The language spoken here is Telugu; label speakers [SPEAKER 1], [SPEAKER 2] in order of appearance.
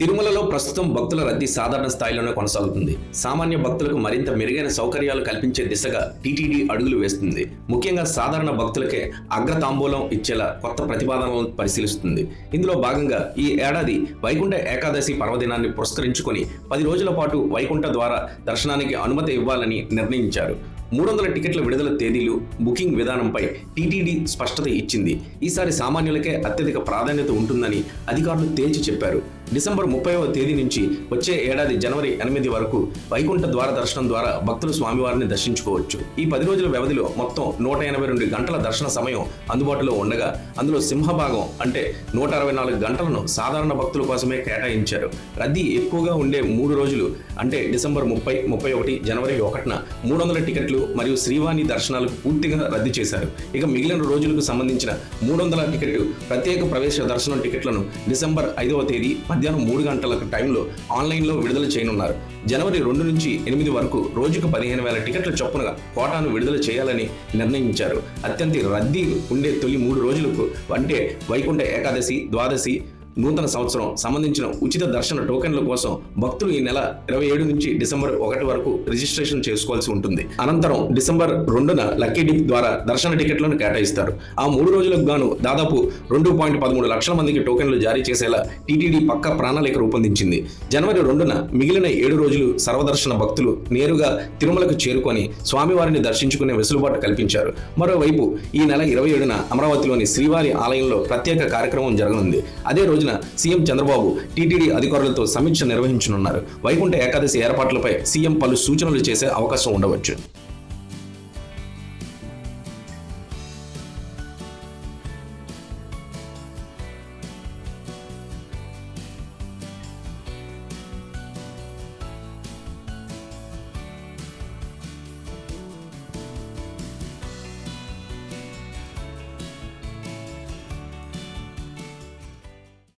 [SPEAKER 1] తిరుమలలో ప్రస్తుతం భక్తుల రద్దీ సాధారణ స్థాయిలోనే కొనసాగుతుంది. సామాన్య భక్తులకు మరింత మెరుగైన సౌకర్యాలు కల్పించే దిశగా టీటీడీ అడుగులు వేస్తుంది. ముఖ్యంగా సాధారణ భక్తులకే అగ్రతాంబూలం ఇచ్చేలా కొత్త ప్రతిపాదనలను పరిశీలిస్తుంది. ఇందులో భాగంగా ఈ ఏడాది వైకుంఠ ఏకాదశి పర్వదినాన్ని పురస్కరించుకొని పది రోజుల పాటు వైకుంఠ ద్వారా దర్శనానికి అనుమతి ఇవ్వాలని నిర్ణయించారు. మూడు వందల టికెట్ల విడుదల తేదీలు బుకింగ్ విధానంపై టీటీడీ స్పష్టత ఇచ్చింది. ఈసారి సామాన్యులకే అత్యధిక ప్రాధాన్యత ఉంటుందని అధికారులు తేల్చి చెప్పారు. డిసెంబర్ ముప్పైవ తేదీ నుంచి వచ్చే ఏడాది జనవరి ఎనిమిది వరకు వైకుంఠ ద్వార దర్శనం ద్వారా భక్తులు స్వామివారిని దర్శించుకోవచ్చు. ఈ పది రోజుల వ్యవధిలో మొత్తం నూట ఎనభై రెండు గంటల దర్శన సమయం అందుబాటులో ఉండగా అందులో సింహభాగం అంటే నూట అరవై నాలుగు గంటలను సాధారణ భక్తుల కోసమే కేటాయించారు. రద్దీ ఎక్కువగా ఉండే మూడు రోజులు అంటే డిసెంబర్ ముప్పై ముప్పై ఒకటి జనవరి ఒకటిన మూడు వందల టికెట్లు మరియు శ్రీవాణి దర్శనాలకు పూర్తిగా రద్దు చేశారు. ఇక మిగిలిన రోజులకు సంబంధించిన మూడు వందల టికెట్ ప్రత్యేక ప్రవేశ దర్శనం టికెట్లను డిసెంబర్ ఐదవ తేదీ మధ్యాహ్నం మూడు గంటల టైంలో ఆన్లైన్లో విడుదల చేయనున్నారు. జనవరి రెండు నుంచి ఎనిమిది వరకు రోజుకు పదిహేను వేల టికెట్ల చొప్పున కోటాను విడుదల చేయాలని నిర్ణయించారు. అత్యంత రద్దీ ఉండే తొలి మూడు రోజులకు అంటే వైకుంఠ ఏకాదశి ద్వాదశి నూతన సంవత్సరం సంబంధించిన ఉచిత దర్శన టోకెన్ల కోసం భక్తులు ఈ నెల ఇరవై ఏడు నుంచి డిసెంబర్ ఒకటి వరకు రిజిస్ట్రేషన్ చేసుకోవాల్సి ఉంటుంది. అనంతరం డిసెంబర్ రెండున లక్కీ డిప్ ద్వారా దర్శన టికెట్లను కేటాయిస్తారు. ఆ మూడు రోజులకు గాను దాదాపు రెండు పాయింట్ పదమూడు లక్షల మందికి టోకెన్లు జారీ చేసేలా టీటీడీ పక్క ప్రణాళిక రూపొందించింది. జనవరి రెండున మిగిలిన ఏడు రోజులు సర్వదర్శన భక్తులు నేరుగా తిరుమలకు చేరుకొని స్వామివారిని దర్శించుకునే వెసులుబాటు కల్పించారు. మరోవైపు ఈ నెల ఇరవై ఏడున అమరావతిలోని శ్రీవారి ఆలయంలో ప్రత్యేక కార్యక్రమం జరగనుంది. అదే రోజున సీఎం చంద్రబాబు టీటీడీ అధికారులతో సమీక్ష నిర్వహించనున్నారు. వైకుంఠ ఏకాదశి ఏర్పాట్లపై సీఎం పలు సూచనలు చేసే అవకాశం ఉండవచ్చు.